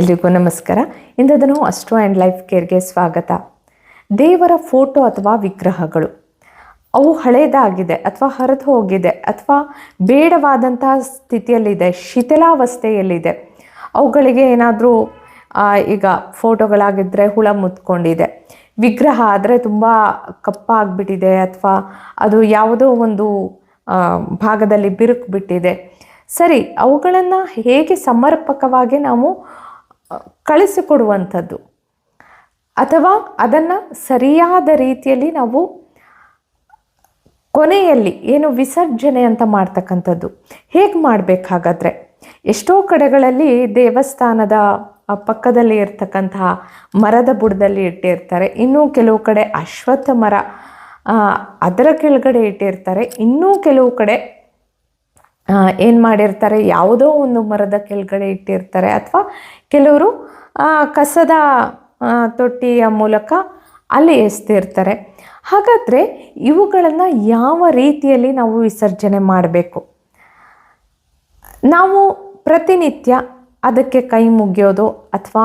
ಎಲ್ರಿಗೂ ನಮಸ್ಕಾರ. ಇಂದದನು ಅಸ್ಟ್ರೋ ಆ್ಯಂಡ್ ಲೈಫ್ ಕೇರ್ಗೆ ಸ್ವಾಗತ. ದೇವರ ಫೋಟೋ ಅಥವಾ ವಿಗ್ರಹಗಳು. ಅವು ಹಳೇದಾಗಿದೆ ಅಥವಾ ಹರಿದು ಹೋಗಿದೆ ಅಥವಾ ಬೇಡವಾದಂತಹ ಸ್ಥಿತಿಯಲ್ಲಿದೆ, ಶಿಥಿಲಾವಸ್ಥೆಯಲ್ಲಿದೆ. ಅವುಗಳಿಗೆ ಏನಾದರೂ ಈಗ ಫೋಟೋಗಳಾಗಿದ್ದರೆ ಹುಳ ಮುತ್ಕೊಂಡಿದೆ. ವಿಗ್ರಹ ಆದರೆ ತುಂಬ ಕಪ್ಪಾಗ್ಬಿಟ್ಟಿದೆ ಅಥವಾ ಅದು ಯಾವುದೋ ಒಂದು ಭಾಗದಲ್ಲಿ ಬಿರುಕು ಬಿಟ್ಟಿದೆ. ಸರಿ, ಅವುಗಳನ್ನು ಹೇಗೆ ಸಮರ್ಪಕವಾಗಿ ನಾವು ಕಳಿಸಿಕೊಡುವಂಥದ್ದು. ಅಥವಾ ಅದನ್ನು ಸರಿಯಾದ ರೀತಿಯಲ್ಲಿ ನಾವು ಕೊನೆಯಲ್ಲಿ ಏನು ವಿಸರ್ಜನೆ ಅಂತ ಮಾಡ್ತಕ್ಕಂಥದ್ದು. ಹೇಗೆ ಮಾಡಬೇಕಾಗಾದ್ರೆ, ಎಷ್ಟೋ ಕಡೆಗಳಲ್ಲಿ ದೇವಸ್ಥಾನದ ಪಕ್ಕದಲ್ಲಿ ಇರ್ತಕ್ಕಂತಹ ಮರದ ಬುಡದಲ್ಲಿ ಇಟ್ಟಿರ್ತಾರೆ. ಇನ್ನೂ ಕೆಲವು ಕಡೆ ಅಶ್ವತ್ಥ ಮರ ಅದರ ಕೆಳಗಡೆ ಇಟ್ಟಿರ್ತಾರೆ. ಇನ್ನೂ ಕೆಲವು ಕಡೆ ಏನು ಮಾಡಿರ್ತಾರೆ? ಯಾವುದೋ ಒಂದು ಮರದ ಕೆಳಗಡೆ ಇಟ್ಟಿರ್ತಾರೆ. ಅಥವಾ ಕೆಲವರು ಕಸದ ತೊಟ್ಟಿಯ ಮೂಲಕ ಅಲ್ಲಿ ಎಸ್ತಿರ್ತಾರೆ. ಹಾಗಾದರೆ ಇವುಗಳನ್ನು ಯಾವ ರೀತಿಯಲ್ಲಿ ನಾವು ವಿಸರ್ಜನೆ ಮಾಡಬೇಕು? ನಾವು ಪ್ರತಿನಿತ್ಯ ಅದಕ್ಕೆ ಕೈ ಮುಗಿಯೋದು ಅಥವಾ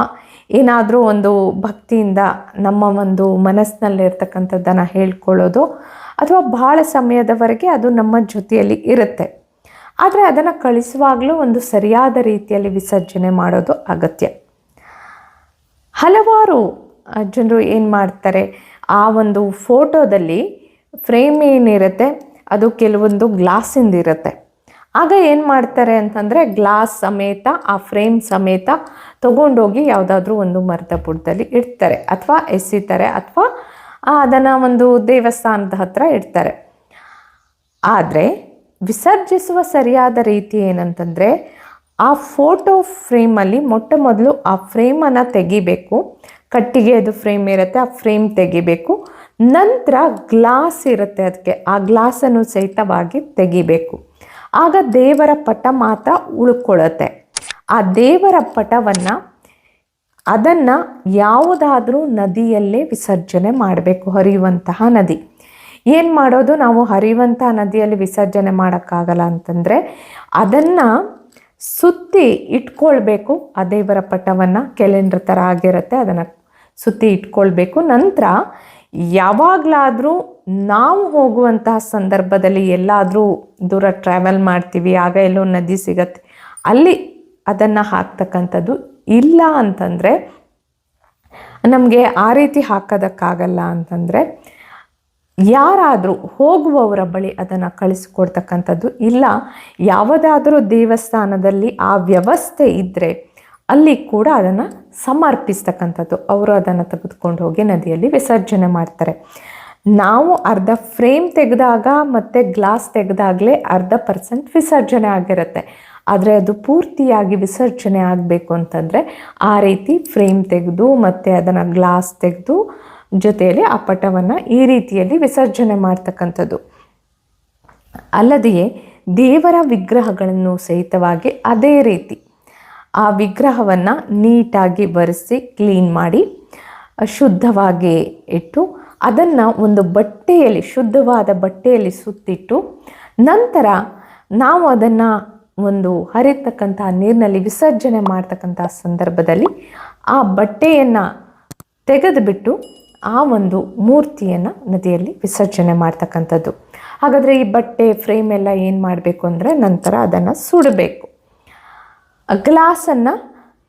ಏನಾದರೂ ಒಂದು ಭಕ್ತಿಯಿಂದ ನಮ್ಮ ಒಂದು ಮನಸ್ಸಿನಲ್ಲಿರ್ತಕ್ಕಂಥದ್ದನ್ನು ಹೇಳ್ಕೊಳ್ಳೋದು ಅಥವಾ ಭಾಳ ಸಮಯದವರೆಗೆ ಅದು ನಮ್ಮ ಜೊತೆಯಲ್ಲಿ ಇರುತ್ತೆ. ಆದರೆ ಅದನ್ನು ಕಳಿಸುವಾಗಲೂ ಒಂದು ಸರಿಯಾದ ರೀತಿಯಲ್ಲಿ ವಿಸರ್ಜನೆ ಮಾಡೋದು ಅಗತ್ಯ. ಹಲವಾರು ಜನರು ಏನು ಮಾಡ್ತಾರೆ, ಆ ಒಂದು ಫೋಟೋದಲ್ಲಿ ಫ್ರೇಮ್ ಏನಿರುತ್ತೆ, ಅದು ಕೆಲವೊಂದು ಗ್ಲಾಸಿಂದ ಇರುತ್ತೆ. ಆಗ ಏನು ಮಾಡ್ತಾರೆ ಅಂತಂದರೆ ಗ್ಲಾಸ್ ಸಮೇತ, ಆ ಫ್ರೇಮ್ ಸಮೇತ ತೊಗೊಂಡೋಗಿ ಯಾವುದಾದ್ರೂ ಒಂದು ಮರದ ಬುಡದಲ್ಲಿ ಇಡ್ತಾರೆ. ಅಥವಾ ಎಸಿತಾರೆ, ಅಥವಾ ಅದನ್ನು ಒಂದು ದೇವಸ್ಥಾನದ ಹತ್ರ ಇಡ್ತಾರೆ. ಆದರೆ ವಿಸರ್ಜಿಸುವ ಸರಿಯಾದ ರೀತಿ ಏನಂತಂದರೆ, ಆ ಫೋಟೋ ಫ್ರೇಮಲ್ಲಿ ಮೊಟ್ಟ ಮೊದಲು ಆ ಫ್ರೇಮನ್ನು ತೆಗಿಬೇಕು. ಕಟ್ಟಿಗೆ ಅದು ಫ್ರೇಮ್ ಇರುತ್ತೆ, ಆ ಫ್ರೇಮ್ ತೆಗಿಬೇಕು. ನಂತರ ಗ್ಲಾಸ್ ಇರುತ್ತೆ ಅದಕ್ಕೆ ಆ ಗ್ಲಾಸನ್ನು ಸಹಿತವಾಗಿ ತೆಗಿಬೇಕು. ಆಗ ದೇವರ ಪಟ ಮಾತ್ರ ಉಳ್ಕೊಳ್ಳುತ್ತೆ ಆ ದೇವರ ಪಟವನ್ನು, ಅದನ್ನು ಯಾವುದಾದ್ರೂ ನದಿಯಲ್ಲೇ ವಿಸರ್ಜನೆ ಮಾಡಬೇಕು, ಹರಿಯುವಂತಹ ನದಿ. ಏನು ಮಾಡೋದು? ನಾವು ಹರಿಯುವಂಥ ನದಿಯಲ್ಲಿ ವಿಸರ್ಜನೆ ಮಾಡೋಕ್ಕಾಗಲ್ಲ ಅಂತಂದರೆ ಅದನ್ನು ಸುತ್ತಿ ಇಟ್ಕೊಳ್ಬೇಕು. ಆ ದೇವರ ಪಟವನ್ನು ಕೆಲೆಂಡ್ರ ಥರ ಆಗಿರುತ್ತೆ, ಅದನ್ನು ಸುತ್ತಿ ಇಟ್ಕೊಳ್ಬೇಕು. ನಂತರ ಯಾವಾಗಲಾದರೂ ನಾವು ಹೋಗುವಂತಹ ಸಂದರ್ಭದಲ್ಲಿ ಎಲ್ಲಾದರೂ ದೂರ ಟ್ರಾವೆಲ್ ಮಾಡ್ತೀವಿ, ಆಗ ಎಲ್ಲೋ ನದಿ ಸಿಗತ್ತೆ. ಅಲ್ಲಿ ಅದನ್ನು ಹಾಕ್ತಕ್ಕಂಥದ್ದು ಇಲ್ಲ ಅಂತಂದರೆ ನಮಗೆ ಆ ರೀತಿ ಹಾಕೋದಕ್ಕಾಗಲ್ಲ ಅಂತಂದರೆ ಯಾರಾದರೂ ಹೋಗುವವರ ಬಳಿ ಅದನ್ನು ಕಳಿಸಿಕೊಡ್ತಕ್ಕಂಥದ್ದು ಇಲ್ಲ. ಯಾವುದಾದರೂ ದೇವಸ್ಥಾನದಲ್ಲಿ ಆ ವ್ಯವಸ್ಥೆ ಇದ್ದರೆ ಅಲ್ಲಿ ಕೂಡ ಅದನ್ನು ಸಮರ್ಪಿಸ್ತಕ್ಕಂಥದ್ದು. ಅವರು ಅದನ್ನು ತೆಗೆದುಕೊಂಡು ಹೋಗಿ ನದಿಯಲ್ಲಿ ವಿಸರ್ಜನೆ ಮಾಡ್ತಾರೆ. ನಾವು ಅರ್ಧ ಫ್ರೇಮ್ ತೆಗೆದಾಗ ಮತ್ತು ಗ್ಲಾಸ್ ತೆಗೆದಾಗಲೇ ಅರ್ಧ ಪರ್ಸೆಂಟ್ ವಿಸರ್ಜನೆ ಆಗಿರುತ್ತೆ. ಆದರೆ ಅದು ಪೂರ್ತಿಯಾಗಿ ವಿಸರ್ಜನೆ ಆಗಬೇಕು ಅಂತಂದರೆ ಆ ರೀತಿ ಫ್ರೇಮ್ ತೆಗೆದು ಮತ್ತು ಅದನ್ನು ಗ್ಲಾಸ್ ತೆಗೆದು ಜೊತೆಯಲ್ಲಿ ಆ ಪಟವನ್ನು ಈ ರೀತಿಯಲ್ಲಿ ವಿಸರ್ಜನೆ ಮಾಡ್ತಕ್ಕಂಥದ್ದು. ಅಲ್ಲದೆಯೇ ದೇವರ ವಿಗ್ರಹಗಳನ್ನು ಸಹಿತವಾಗಿ ಅದೇ ರೀತಿ ಆ ವಿಗ್ರಹವನ್ನು ನೀಟಾಗಿ ಬರೆಸಿ ಕ್ಲೀನ್ ಮಾಡಿ, ಶುದ್ಧವಾಗಿ ಇಟ್ಟು, ಅದನ್ನು ಒಂದು ಬಟ್ಟೆಯಲ್ಲಿ, ಶುದ್ಧವಾದ ಬಟ್ಟೆಯಲ್ಲಿ ಸುತ್ತಿಟ್ಟು, ನಂತರ ನಾವು ಅದನ್ನು ಒಂದು ಹರಿತಕ್ಕಂಥ ನೀರಿನಲ್ಲಿ ವಿಸರ್ಜನೆ ಮಾಡ್ತಕ್ಕಂಥ ಸಂದರ್ಭದಲ್ಲಿ ಆ ಬಟ್ಟೆಯನ್ನು ತೆಗೆದುಬಿಟ್ಟು ಆ ಒಂದು ಮೂರ್ತಿಯನ್ನು ನದಿಯಲ್ಲಿ ವಿಸರ್ಜನೆ ಮಾಡ್ತಕ್ಕಂಥದ್ದು. ಹಾಗಾದರೆ ಈ ಬಟ್ಟೆ ಫ್ರೇಮ್ ಎಲ್ಲ ಏನು ಮಾಡಬೇಕು ಅಂದರೆ ನಂತರ ಅದನ್ನು ಸುಡಬೇಕು. ಗ್ಲಾಸನ್ನು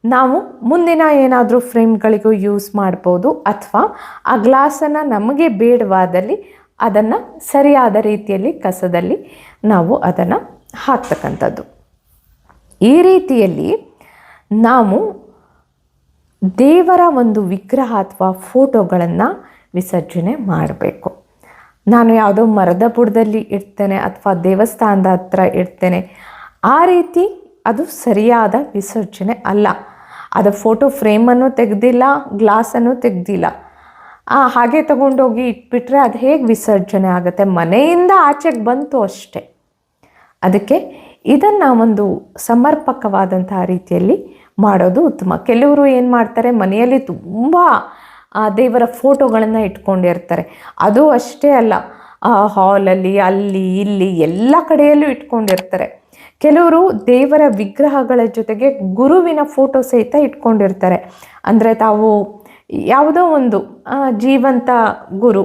ನಾವು ಮುಂದಿನ ಏನಾದರೂ ಫ್ರೇಮ್ಗಳಿಗೂ ಯೂಸ್ ಮಾಡ್ಬೋದು ಅಥವಾ ಆ ಗ್ಲಾಸನ್ನು ನಮಗೆ ಬೇಡವಾದಲ್ಲಿ ಅದನ್ನು ಸರಿಯಾದ ರೀತಿಯಲ್ಲಿ ಕಸದಲ್ಲಿ ನಾವು ಅದನ್ನು ಹಾಕ್ತಕ್ಕಂಥದ್ದು. ಈ ರೀತಿಯಲ್ಲಿ ನಾವು ದೇವರ ಒಂದು ವಿಗ್ರಹ ಅಥವಾ ಫೋಟೋಗಳನ್ನು ವಿಸರ್ಜನೆ ಮಾಡಬೇಕು. ನಾನು ಯಾವುದೋ ಮರದ ಬುಡದಲ್ಲಿ ಇಡ್ತೇನೆ ಅಥವಾ ದೇವಸ್ಥಾನದ ಹತ್ರ ಇಡ್ತೇನೆ. ಆ ರೀತಿ ಅದು ಸರಿಯಾದ ವಿಸರ್ಜನೆ ಅಲ್ಲ. ಅದು ಫೋಟೋ ಫ್ರೇಮನ್ನು ತೆಗೆದಿಲ್ಲ, ಗ್ಲಾಸನ್ನು ತೆಗೆದಿಲ್ಲ. ಹಾಗೆ ತಗೊಂಡೋಗಿ ಇಟ್ಬಿಟ್ರೆ ಅದು ಹೇಗೆ ವಿಸರ್ಜನೆ ಆಗುತ್ತೆ? ಮನೆಯಿಂದ ಆಚೆಗೆ ಬಂತು ಅಷ್ಟೆ. ಅದಕ್ಕೆ ಇದನ್ನು ಒಂದು ಸಮರ್ಪಕವಾದಂತಹ ರೀತಿಯಲ್ಲಿ ಮಾಡೋದು ಉತ್ತಮ. ಕೆಲವರು ಏನು ಮಾಡ್ತಾರೆ, ಮನೆಯಲ್ಲಿ ತುಂಬ ದೇವರ ಫೋಟೋಗಳನ್ನು ಇಟ್ಕೊಂಡಿರ್ತಾರೆ. ಅದು ಅಷ್ಟೇ ಅಲ್ಲ ಹಾಲಲ್ಲಿ ಅಲ್ಲಿ ಇಲ್ಲಿ, ಎಲ್ಲ ಕಡೆಯಲ್ಲೂ ಇಟ್ಕೊಂಡಿರ್ತಾರೆ. ಕೆಲವರು ದೇವರ ವಿಗ್ರಹಗಳ ಜೊತೆಗೆ ಗುರುವಿನ ಫೋಟೋ ಸಹಿತ ಇಟ್ಕೊಂಡಿರ್ತಾರೆ. ಅಂದರೆ ತಾವು ಯಾವುದೋ ಒಂದು ಜೀವಂತ ಗುರು,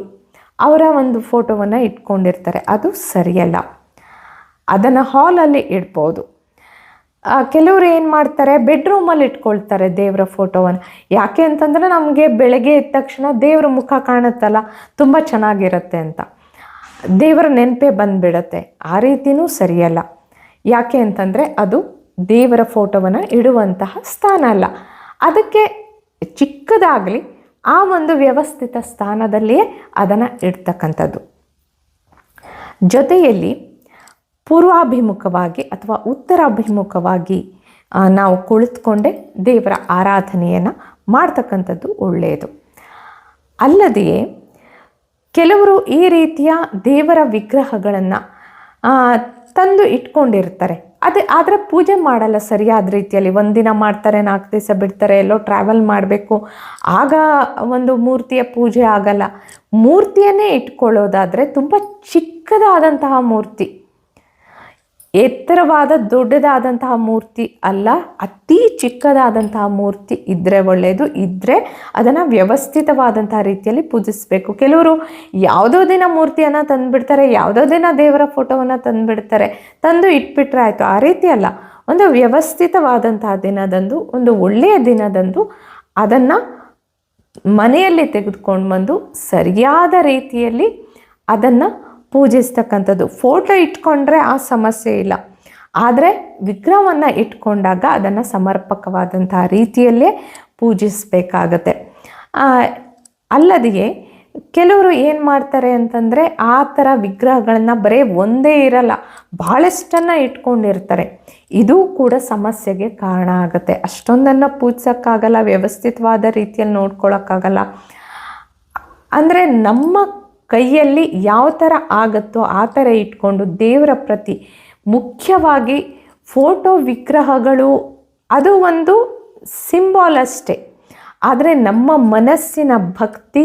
ಅವರ ಒಂದು ಫೋಟೋವನ್ನು ಇಟ್ಕೊಂಡಿರ್ತಾರೆ. ಅದು ಸರಿಯಲ್ಲ. ಅದನ್ನು ಹಾಲಲ್ಲಿ ಇಡ್ಬೋದು. ಕೆಲವರು ಏನು ಮಾಡ್ತಾರೆ ಬೆಡ್ರೂಮಲ್ಲಿ ಇಟ್ಕೊಳ್ತಾರೆ ದೇವರ ಫೋಟೋವನ್ನು ಯಾಕೆ ಅಂತಂದರೆ ನಮಗೆ ಬೆಳಗ್ಗೆ ಎದ್ದ ತಕ್ಷಣ ದೇವರ ಮುಖ ಕಾಣುತ್ತಲ್ಲ, ತುಂಬ ಚೆನ್ನಾಗಿರುತ್ತೆ ಅಂತ. ದೇವರ ನೆನಪೇ ಬಂದುಬಿಡತ್ತೆ. ಆ ರೀತಿಯೂ ಸರಿಯಲ್ಲ. ಯಾಕೆ ಅಂತಂದರೆ ಅದು ದೇವರ ಫೋಟೋವನ್ನು ಇಡುವಂತಹ ಸ್ಥಾನ ಅಲ್ಲ. ಅದಕ್ಕೆ ಚಿಕ್ಕದಾಗಲಿ ಆ ಒಂದು ವ್ಯವಸ್ಥಿತ ಸ್ಥಾನದಲ್ಲಿಯೇ ಅದನ್ನು ಇಡ್ತಕ್ಕಂಥದ್ದು. ಜೊತೆಯಲ್ಲಿ ಪೂರ್ವಾಭಿಮುಖವಾಗಿ ಅಥವಾ ಉತ್ತರಾಭಿಮುಖವಾಗಿ ನಾವು ಕುಳಿತುಕೊಂಡೇ ದೇವರ ಆರಾಧನೆಯನ್ನು ಮಾಡ್ತಕ್ಕಂಥದ್ದು ಒಳ್ಳೆಯದು. ಅಲ್ಲದೆಯೇ, ಕೆಲವರು ಈ ರೀತಿಯ ದೇವರ ವಿಗ್ರಹಗಳನ್ನು ತಂದು ಇಟ್ಕೊಂಡಿರ್ತಾರೆ. ಅದೇ, ಆದರೆ ಪೂಜೆ ಮಾಡಲ್ಲ ಸರಿಯಾದ ರೀತಿಯಲ್ಲಿ. ಒಂದಿನ ಮಾಡ್ತಾರೆ, ನಾಲ್ಕು ದಿವಸ ಬಿಡ್ತಾರೆ, ಎಲ್ಲೋ ಟ್ರಾವೆಲ್ ಮಾಡಬೇಕು. ಆಗ ಒಂದು ಮೂರ್ತಿಯ ಪೂಜೆ ಆಗಲ್ಲ. ಮೂರ್ತಿಯನ್ನೇ ಇಟ್ಕೊಳ್ಳೋದಾದರೆ ತುಂಬ ಚಿಕ್ಕದಾದಂತಹ ಮೂರ್ತಿ. ಎತ್ತರವಾದ ದೊಡ್ಡದಾದಂತಹ ಮೂರ್ತಿ ಅಲ್ಲ, ಅತಿ ಚಿಕ್ಕದಾದಂತಹ ಮೂರ್ತಿ ಇದ್ದರೆ ಒಳ್ಳೆಯದು ಇದ್ದರೆ ಅದನ್ನು ವ್ಯವಸ್ಥಿತವಾದಂತಹ ರೀತಿಯಲ್ಲಿ ಪೂಜಿಸಬೇಕು. ಕೆಲವರು ಯಾವುದೋ ದಿನ ಮೂರ್ತಿಯನ್ನು ತಂದುಬಿಡ್ತಾರೆ, ಯಾವುದೋ ದಿನ ದೇವರ ಫೋಟೋವನ್ನು ತಂದುಬಿಡ್ತಾರೆ, ತಂದು ಇಟ್ಬಿಟ್ರೆ ಆಯಿತು. ಆ ರೀತಿ ಅಲ್ಲ. ಒಂದು ವ್ಯವಸ್ಥಿತವಾದಂತಹ ದಿನದಂದು, ಒಂದು ಒಳ್ಳೆಯ ದಿನದಂದು ಅದನ್ನು ಮನೆಯಲ್ಲಿ ತೆಗೆದುಕೊಂಡು ಬಂದು ಸರಿಯಾದ ರೀತಿಯಲ್ಲಿ ಅದನ್ನು ಪೂಜಿಸ್ತಕ್ಕಂಥದ್ದು. ಫೋಟೋ ಇಟ್ಕೊಂಡ್ರೆ ಆ ಸಮಸ್ಯೆ ಇಲ್ಲ. ಆದರೆ ವಿಗ್ರಹವನ್ನು ಇಟ್ಕೊಂಡಾಗ ಅದನ್ನು ಸಮರ್ಪಕವಾದಂತಹ ರೀತಿಯಲ್ಲೇ ಪೂಜಿಸಬೇಕಾಗತ್ತೆ. ಅಲ್ಲದೆಯೇ ಕೆಲವರು ಏನು ಮಾಡ್ತಾರೆ ಅಂತಂದರೆ ಆ ಥರ ವಿಗ್ರಹಗಳನ್ನ ಬರೀ ಒಂದೇ ಇರಲ್ಲ ಭಾಳಷ್ಟನ್ನು ಇಟ್ಕೊಂಡಿರ್ತಾರೆ. ಇದು ಕೂಡ ಸಮಸ್ಯೆಗೆ ಕಾರಣ ಆಗುತ್ತೆ. ಅಷ್ಟೊಂದನ್ನು ಪೂಜಿಸೋಕ್ಕಾಗಲ್ಲ, ವ್ಯವಸ್ಥಿತವಾದ ರೀತಿಯಲ್ಲಿ ನೋಡ್ಕೊಳ್ಳೋಕ್ಕಾಗಲ್ಲ ಅಂದರೆ ನಮ್ಮ ಕೈಯಲ್ಲಿ ಯಾವ ಥರ ಆಗತ್ತೋ ಆ ಥರ ಇಟ್ಕೊಂಡು ದೇವರ ಪ್ರತಿ ಮುಖ್ಯವಾಗಿ ಫೋಟೋ ವಿಗ್ರಹಗಳು ಅದು ಒಂದು ಸಿಂಬಾಲ್ ಅಷ್ಟೇ. ಆದರೆ ನಮ್ಮ ಮನಸ್ಸಿನ ಭಕ್ತಿ,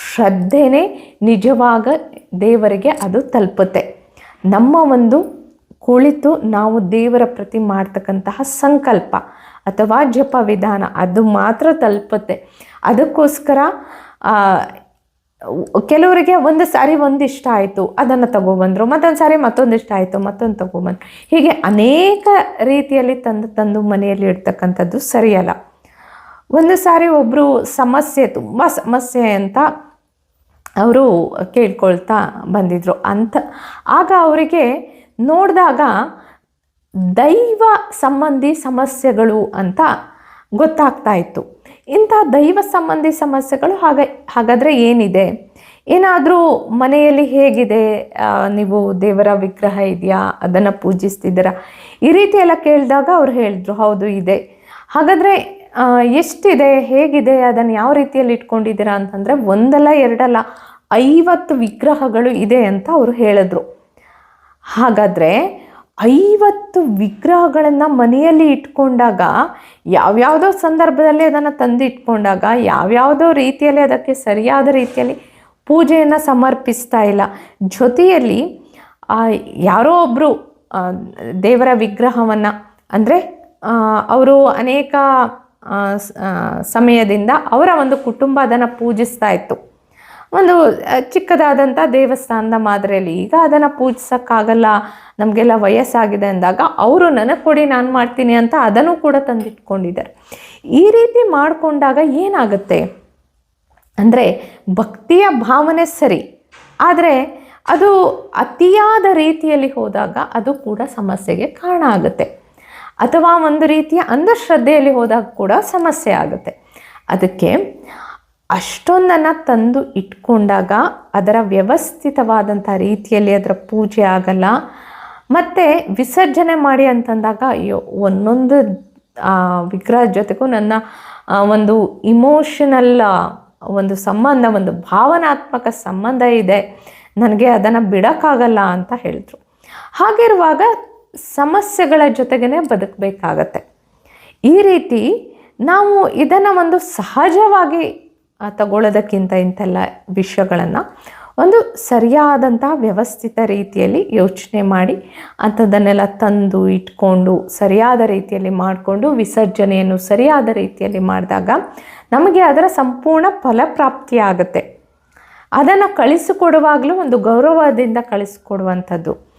ಶ್ರದ್ಧೆನೇ ನಿಜವಾಗ ದೇವರಿಗೆ ಅದು ತಲುಪುತ್ತೆ. ನಮ್ಮ ಒಂದು ಕುಳಿತು ನಾವು ದೇವರ ಪ್ರತಿ ಮಾಡ್ತಕ್ಕಂತಹ ಸಂಕಲ್ಪ ಅಥವಾ ಜಪ ವಿಧಾನ ಅದು ಮಾತ್ರ ತಲುಪುತ್ತೆ. ಅದಕ್ಕೋಸ್ಕರ ಕೆಲವರಿಗೆ ಒಂದು ಸಾರಿ ಒಂದು ಇಷ್ಟ ಆಯಿತು, ಅದನ್ನು ತಗೊಬಂದರು, ಮತ್ತೊಂದು ಸಾರಿ ಮತ್ತೊಂದು ಇಷ್ಟ ಆಯಿತು, ಮತ್ತೊಂದು ತಗೊಬಂದ್ರು. ಹೀಗೆ ಅನೇಕ ರೀತಿಯಲ್ಲಿ ತಂದು ತಂದು ಮನೆಯಲ್ಲಿ ಇಡ್ತಕ್ಕಂಥದ್ದು ಸರಿಯಲ್ಲ. ಒಂದು ಸಾರಿ ಒಬ್ಬರು ಸಮಸ್ಯೆ, ತುಂಬ ಸಮಸ್ಯೆ ಅಂತ ಅವರು ಕೇಳ್ಕೊಳ್ತಾ ಬಂದಿದ್ರು. ಅಂತ, ಆಗ ಅವರಿಗೆ ನೋಡಿದಾಗ ದೈವ ಸಂಬಂಧಿ ಸಮಸ್ಯೆಗಳು ಅಂತ ಗೊತ್ತಾಗ್ತಾ ಇತ್ತು. ಇಂಥ ದೈವ ಸಂಬಂಧಿ ಸಮಸ್ಯೆಗಳು ಹಾಗೆ ಹಾಗಾದರೆ ಏನಿದೆ? ಏನಾದರೂ ಮನೆಯಲ್ಲಿ ಹೇಗಿದೆ? ನೀವು ದೇವರ ವಿಗ್ರಹ ಇದೆಯಾ? ಅದನ್ನು ಪೂಜಿಸ್ತಿದ್ದೀರಾ? ಈ ರೀತಿ ಎಲ್ಲ ಕೇಳಿದಾಗ ಅವ್ರು ಹೇಳಿದ್ರು, ಹೌದು, ಇದೆ. ಹಾಗಾದರೆ ಎಷ್ಟಿದೆ? ಹೇಗಿದೆ? ಅದನ್ನು ಯಾವ ರೀತಿಯಲ್ಲಿ ಇಟ್ಕೊಂಡಿದ್ದೀರಾ ಅಂತಂದರೆ, ಒಂದಲ್ಲ ಎರಡಲ್ಲ, ಐವತ್ತು ವಿಗ್ರಹಗಳು ಇದೆ ಅಂತ ಅವರು ಹೇಳಿದ್ರು. ಹಾಗಾದರೆ ಐವತ್ತು ವಿಗ್ರಹಗಳನ್ನು ಮನೆಯಲ್ಲಿ ಇಟ್ಕೊಂಡಾಗ ಯಾವ್ಯಾವುದೋ ಸಂದರ್ಭದಲ್ಲಿ ಅದನ್ನು ತಂದು ಇಟ್ಕೊಂಡಾಗ ಯಾವ್ಯಾವುದೋ ರೀತಿಯಲ್ಲಿ ಅದಕ್ಕೆ ಸರಿಯಾದ ರೀತಿಯಲ್ಲಿ ಪೂಜೆಯನ್ನು ಸಮರ್ಪಿಸ್ತಾ ಇಲ್ಲ. ಜೊತೆಯಲ್ಲಿ ಯಾರೋ ಒಬ್ಬರು ದೇವರ ವಿಗ್ರಹವನ್ನು, ಅಂದರೆ ಅವರು ಅನೇಕ ಸಮಯದಿಂದ ಅವರ ಒಂದು ಕುಟುಂಬ ಅದನ್ನು ಪೂಜಿಸ್ತಾ ಇತ್ತು. ಒಂದು ಚಿಕ್ಕದಾದಂಥ ದೇವಸ್ಥಾನದ ಮಾದರಿಯಲ್ಲಿ. ಈಗ ಅದನ್ನು ಪೂಜಿಸೋಕ್ಕಾಗಲ್ಲ, ನಮಗೆಲ್ಲ ವಯಸ್ಸಾಗಿದೆ ಅಂದಾಗ ಅವರು ನನಗೆ ಕೊಡಿ, ನಾನು ಮಾಡ್ತೀನಿ ಅಂತ ಅದನ್ನು ಕೂಡ ತಂದಿಟ್ಕೊಂಡಿದ್ದಾರೆ. ಈ ರೀತಿ ಮಾಡಿಕೊಂಡಾಗ ಏನಾಗುತ್ತೆ? ಅಂದರೆ ಭಕ್ತಿಯ ಭಾವನೆ ಸರಿ, ಆದರೆ ಅದು ಅತಿಯಾದ ರೀತಿಯಲ್ಲಿ ಹೋದಾಗ ಅದು ಕೂಡ ಸಮಸ್ಯೆಗೆ ಕಾರಣ ಆಗುತ್ತೆ. ಅಥವಾ ಒಂದು ರೀತಿಯ ಅಂಧಶ್ರದ್ಧೆಯಲ್ಲಿ ಹೋದಾಗ ಕೂಡ ಸಮಸ್ಯೆ ಆಗುತ್ತೆ. ಅದಕ್ಕೆ ಅಷ್ಟೊಂದನ್ನು ತಂದು ಇಟ್ಕೊಂಡಾಗ ಅದರ ವ್ಯವಸ್ಥಿತವಾದಂಥ ರೀತಿಯಲ್ಲಿ ಅದರ ಪೂಜೆ ಆಗಲ್ಲ. ಮತ್ತು ವಿಸರ್ಜನೆ ಮಾಡಿ ಅಂತಂದಾಗ ಅಯ್ಯೋ, ಒಂದೊಂದು ವಿಗ್ರಹ ಜೊತೆಗೂ ನನ್ನ ಒಂದು ಇಮೋಷನಲ್ ಒಂದು ಸಂಬಂಧ, ಒಂದು ಭಾವನಾತ್ಮಕ ಸಂಬಂಧ ಇದೆ. ನನಗೆ ಅದನ್ನು ಬಿಡೋಕ್ಕಾಗಲ್ಲ ಅಂತ ಹೇಳಿದ್ರು. ಹಾಗಿರುವಾಗ ಸಮಸ್ಯೆಗಳ ಜೊತೆಗೇ ಬದುಕಬೇಕಾಗತ್ತೆ. ಈ ರೀತಿ ನಾವು ಇದನ್ನು ಒಂದು ಸಹಜವಾಗಿ ತಗೊಳ್ಳೋದಕ್ಕಿಂತ ಇಂಥೆಲ್ಲ ವಿಷಯಗಳನ್ನು ಒಂದು ಸರಿಯಾದಂಥ ವ್ಯವಸ್ಥಿತ ರೀತಿಯಲ್ಲಿ ಯೋಚನೆ ಮಾಡಿ ಅಂಥದ್ದನ್ನೆಲ್ಲ ತಂದು ಇಟ್ಕೊಂಡು ಸರಿಯಾದ ರೀತಿಯಲ್ಲಿ ಮಾಡಿಕೊಂಡು ವಿಸರ್ಜನೆಯನ್ನು ಸರಿಯಾದ ರೀತಿಯಲ್ಲಿ ಮಾಡಿದಾಗ ನಮಗೆ ಅದರ ಸಂಪೂರ್ಣ ಫಲಪ್ರಾಪ್ತಿ ಆಗುತ್ತೆ. ಅದನ್ನು ಕಳಿಸಿಕೊಡುವಾಗಲೂ ಒಂದು ಗೌರವದಿಂದ ಕಳಿಸಿಕೊಡುವಂಥದ್ದು.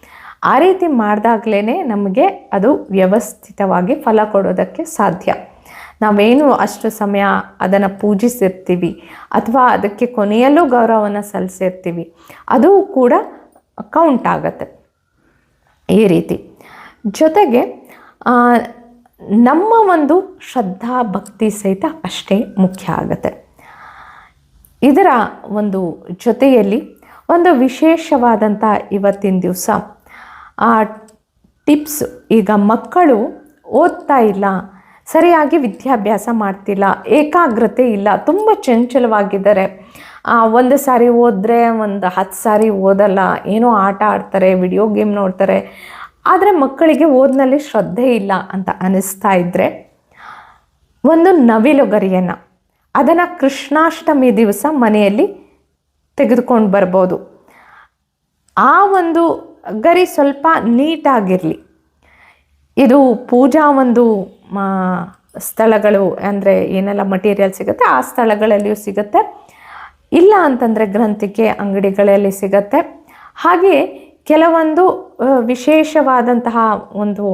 ಆ ರೀತಿ ಮಾಡಿದಾಗಲೇ ನಮಗೆ ಅದು ವ್ಯವಸ್ಥಿತವಾಗಿ ಫಲ ಕೊಡೋದಕ್ಕೆ ಸಾಧ್ಯ. ನಾವೇನು ಅಷ್ಟು ಸಮಯ ಅದನ್ನು ಪೂಜಿಸಿರ್ತೀವಿ ಅಥವಾ ಅದಕ್ಕೆ ಕೊನೆಯಲ್ಲೂ ಗೌರವವನ್ನು ಸಲ್ಲಿಸಿರ್ತೀವಿ, ಅದು ಕೂಡ ಕೌಂಟ್ ಆಗುತ್ತೆ. ಈ ರೀತಿ. ಜೊತೆಗೆ ನಮ್ಮ ಒಂದು ಶ್ರದ್ಧಾ ಭಕ್ತಿ ಸಹಿತ ಅಷ್ಟೇ ಮುಖ್ಯ ಆಗತ್ತೆ. ಇದರ ಒಂದು ಜೊತೆಯಲ್ಲಿ ಒಂದು ವಿಶೇಷವಾದಂಥ ಇವತ್ತಿನ ದಿವಸ, ಆ ಟಿಪ್ಸ್ ಈಗ ಮಕ್ಕಳು ಓದ್ತಾ ಇಲ್ಲ ಸರಿಯಾಗಿ ವಿದ್ಯಾಭ್ಯಾಸ ಮಾಡ್ತಿಲ್ಲ, ಏಕಾಗ್ರತೆ ಇಲ್ಲ, ತುಂಬ ಚಂಚಲವಾಗಿದ್ದಾರೆ. ಒಂದು ಸಾರಿ ಓದಿದ್ರೆ ಒಂದು ಹತ್ತು ಸಾರಿ ಓದಲ್ಲ ಏನೋ ಆಟ ಆಡ್ತಾರೆ ವಿಡಿಯೋ ಗೇಮ್ ನೋಡ್ತಾರೆ, ಆದರೆ ಮಕ್ಕಳಿಗೆ ಓದಿನಲ್ಲಿ ಶ್ರದ್ಧೆ ಇಲ್ಲ ಅಂತ ಅನಿಸ್ತಾ ಇದ್ದರೆ ಒಂದು ನವಿಲುಗರಿಯನ್ನು ಅದನ್ನು ಕೃಷ್ಣಾಷ್ಟಮಿ ದಿವಸ ಮನೆಯಲ್ಲಿ ತೆಗೆದುಕೊಂಡು ಬರ್ಬೋದು. ಆ ಒಂದು ಗರಿ ಸ್ವಲ್ಪ ನೀಟಾಗಿರಲಿ. ಇದು ಪೂಜಾ ಒಂದು ಮಾ ಸ್ಥಳಗಳು ಅಂದರೆ ಏನೆಲ್ಲ ಮಟೀರಿಯಲ್ ಸಿಗುತ್ತೆ, ಆ ಸ್ಥಳಗಳಲ್ಲಿಯೂ ಸಿಗುತ್ತೆ. ಇಲ್ಲ ಅಂತಂದರೆ ಗ್ರಂಥಿಕೆ ಅಂಗಡಿಗಳಲ್ಲಿ ಸಿಗುತ್ತೆ. ಹಾಗೆ ಕೆಲವೊಂದು ವಿಶೇಷವಾದಂತಹ ಒಂದು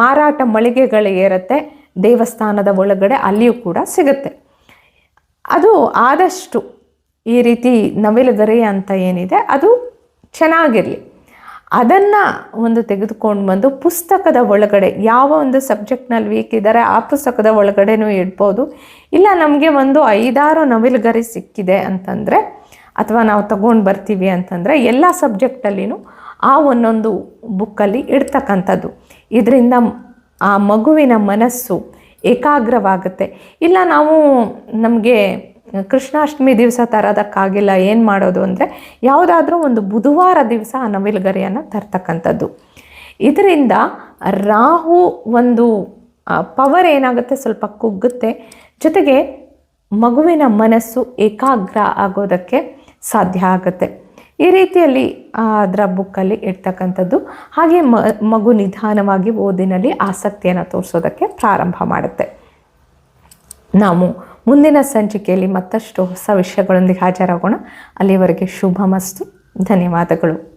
ಮಾರಾಟ ಮಳಿಗೆಗಳು ಇರುತ್ತೆ ದೇವಸ್ಥಾನದ ಒಳಗಡೆ ಅಲ್ಲಿಯೂ ಕೂಡ ಸಿಗುತ್ತೆ. ಅದು ಆದಷ್ಟು ಈ ರೀತಿ ನವಿಲುಗರಿ ಅಂತ ಏನಿದೆ, ಅದು ಚೆನ್ನಾಗಿರಲಿ. ಅದನ್ನು ಒಂದು ತೆಗೆದುಕೊಂಡು ಬಂದು ಪುಸ್ತಕದ ಒಳಗಡೆ ಯಾವ ಒಂದು ಸಬ್ಜೆಕ್ಟ್ನಲ್ಲಿ ವೀಕ್ ಇದ್ದಾರೆ ಆ ಪುಸ್ತಕದ ಒಳಗಡೆನೂ ಇಡ್ಬೋದು. ಇಲ್ಲ, ನಮಗೆ ಒಂದು ಐದಾರು ನವಿಲುಗರಿ ಸಿಕ್ಕಿದೆ ಅಂತಂದರೆ, ಅಥವಾ ನಾವು ತಗೊಂಡು ಬರ್ತೀವಿ ಅಂತಂದರೆ ಎಲ್ಲ ಸಬ್ಜೆಕ್ಟಲ್ಲಿನೂ ಆ ಒಂದೊಂದು ಬುಕ್ಕಲ್ಲಿ ಇಡ್ತಕ್ಕಂಥದ್ದು. ಇದರಿಂದ ಆ ಮಗುವಿನ ಮನಸ್ಸು ಏಕಾಗ್ರವಾಗುತ್ತೆ. ಇಲ್ಲ, ನಾವು ನಮಗೆ ಕೃಷ್ಣಾಷ್ಟಮಿ ದಿವಸ ತರೋದಕ್ಕಾಗಿಲ್ಲ, ಏನು ಮಾಡೋದು ಅಂದರೆ ಯಾವುದಾದ್ರೂ ಒಂದು ಬುಧವಾರ ದಿವಸ ಆ ನವಿಲುಗರಿಯನ್ನು ತರ್ತಕ್ಕಂಥದ್ದು. ಇದರಿಂದ ರಾಹು ಒಂದು ಪವರ್ ಏನಾಗುತ್ತೆ? ಸ್ವಲ್ಪ ಕುಗ್ಗುತ್ತೆ. ಜೊತೆಗೆ ಮಗುವಿನ ಮನಸ್ಸು ಏಕಾಗ್ರ ಆಗೋದಕ್ಕೆ ಸಾಧ್ಯ ಆಗುತ್ತೆ. ಈ ರೀತಿಯಲ್ಲಿ ಅದರ ಬುಕ್ಕಲ್ಲಿ ಇರ್ತಕ್ಕಂಥದ್ದು ಹಾಗೆ ಮಗು ನಿಧಾನವಾಗಿ ಓದಿನಲ್ಲಿ ಆಸಕ್ತಿಯನ್ನು ತೋರಿಸೋದಕ್ಕೆ ಪ್ರಾರಂಭ ಮಾಡುತ್ತೆ. ನಾವು ಮುಂದಿನ ಸಂಚಿಕೆಯಲ್ಲಿ ಮತ್ತಷ್ಟು ಹೊಸ ವಿಷಯಗಳೊಂದಿಗೆ ಹಾಜರಾಗೋಣ. ಅಲ್ಲಿವರೆಗೆ ಶುಭ ಮಸ್ತು ಧನ್ಯವಾದಗಳು.